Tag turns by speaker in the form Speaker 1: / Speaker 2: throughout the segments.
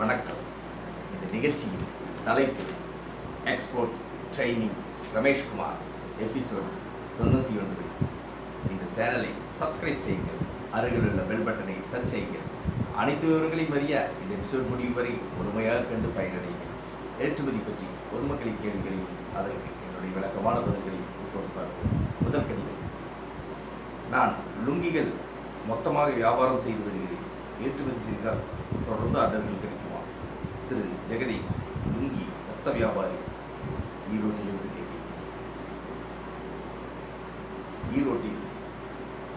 Speaker 1: வணக்கம். இந்த நிகழ்ச்சியின் தலைப்பு எக்ஸ்போர்ட் ட்ரைனிங் ரமேஷ்குமார் எபிசோடு தொண்ணூற்றி ஒன்று இந்த சேனலை சப்ஸ்கிரைப் செய்யுங்கள். அருகில் உள்ள பெல் பட்டனை டச் செய்யுங்கள். அனைத்து விவரங்களையும் அறிய இந்த எபிசோட் முடியும் வரை முழுமையாக கண்டு பயனடைங்கள் ஏற்றுமதி பற்றி பொதுமக்களின் கேள்விகளையும் அதற்கு என்னுடைய விளக்கமான பதில்களையும் இப்போது பார்ப்போம். முதல் கடிதம் நான் லுங்கிகள் மொத்தமாக வியாபாரம் செய்து வருகிறேன். ஏற்றுமதி செய்தால் தொடர்ந்து ஆர்டர்கள் கிடைக்குமா? திரு. ஜெகதீஷ் லுங்கி மொத்த வியாபாரி. ஈரோட்டிலிருந்து கேட்டிருக்கிறேன். ஈரோட்டில்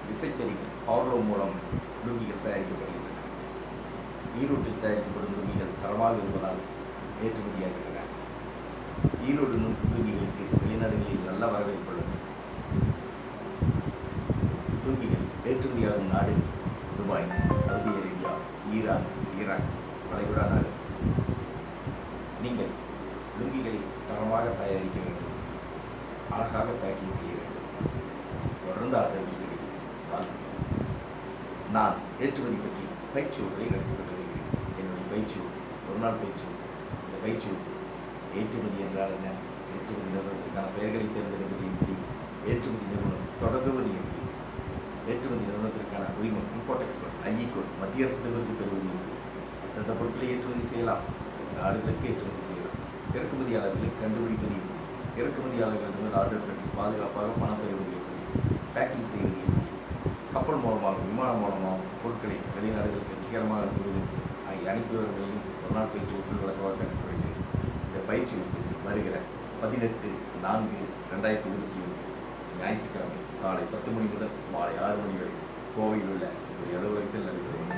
Speaker 1: விசைத்தறிகள் பவர்லோ மூலம் லுங்கிகள் தயாரிக்கப்படுகின்றன. ஈரோட்டில் தயாரிக்கப்படும் லுங்கிகள் தரமாக இருப்பதால் ஏற்றுமதியாகின்றன. ஈரோடு லுங்கிகளுக்கு வெளிநாடுகளில் நல்ல வரவேற்பு உள்ளது. லுங்கிகள் ஏற்றுமதியாகும் நாடுகள் Dubai Saudi Arabia Iran Iraq வளைகுடா நாடு. நீங்கள் லுங்கிகளை தரமாக தயாரிக்க வேண்டும். அழகாக பேக்கிங் செய்ய வேண்டும். தொடர்ந்து ஆர்டர்கள் கிடைக்கும். வாழ்த்துக்கள். நான் ஏற்றுமதி பற்றி பயிற்சி வகுப்புகளை நடத்தி கொண்டு வருகிறேன் என்னுடைய பயிற்சி வகுப்பு ஒரு நாள் பயிற்சி வகுப்பு இந்த பயிற்சி வகுப்பு ஏற்றுமதி என்றால் என்ன? ஏற்றுமதி நிறுவனத்திற்கான பெயர்களை தேர்ந்தெடுப்பது எப்படி? ஏற்றுமதி நிறுவனம் தொடங்குவது ஏற்றுமதி நிறுவனத்திற்கான உரிமம் இம்போர்ட் எக்ஸ்போர்ட் ஐஇ மத்திய அரசிடமிருந்து பெறுவது எப்படி எந்தெந்த பொருட்களை ஏற்றுமதி செய்யலாம்? நாடுகளுக்கு ஏற்றுமதி செய்யலாம்? இறக்குமதியாளர்களை கண்டுபிடிப்பது எப்படி இறக்குமதியாளர்களிடமிருந்து ஆர்டர் கட்டி பாதுகாப்பாக பணம் பெறுவது எப்படி பேக்கிங் செய்வது எப்படி கப்பல் மூலமாகவும் விமானம் மூலமாகவும் பொருட்களை வெளிநாடுகளுக்கு வெற்றிகரமாக அனுப்புவது எப்படி ஆகிய அனைத்து விவரங்களையும் ஒரு நாள் பயிற்சி வகுப்பில் விளக்கமாக கற்றுக்கொள்கிறேன். இந்த பயிற்சி வருகிற பதினெட்டு நான்கு ரெண்டாயிரத்தி இருபத்தி ஒன்று ஞாயிற்றுக்கிழமை. காலை பத்து மணி முதல் மாலை ஆறு மணி வரை கோவையில் உள்ள என்னுடைய அலுவலகத்தில் நடைபெறும்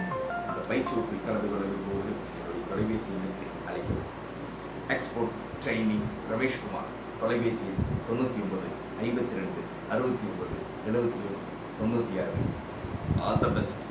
Speaker 1: இந்த பயிற்சி வகுப்பில் கலந்து கொள்ளும் போது என்னுடைய தொலைபேசி எண்ணுக்கு அழைக்கவும். எக்ஸ்போர்ட் ட்ரைனிங் ரமேஷ்குமார் தொலைபேசி எண் தொண்ணூற்றி ஒன்பது ஐம்பத்தி ரெண்டு அறுபத்தி ஒன்பது எழுபத்தி ஒன்று தொண்ணூற்றி ஆறு. All the best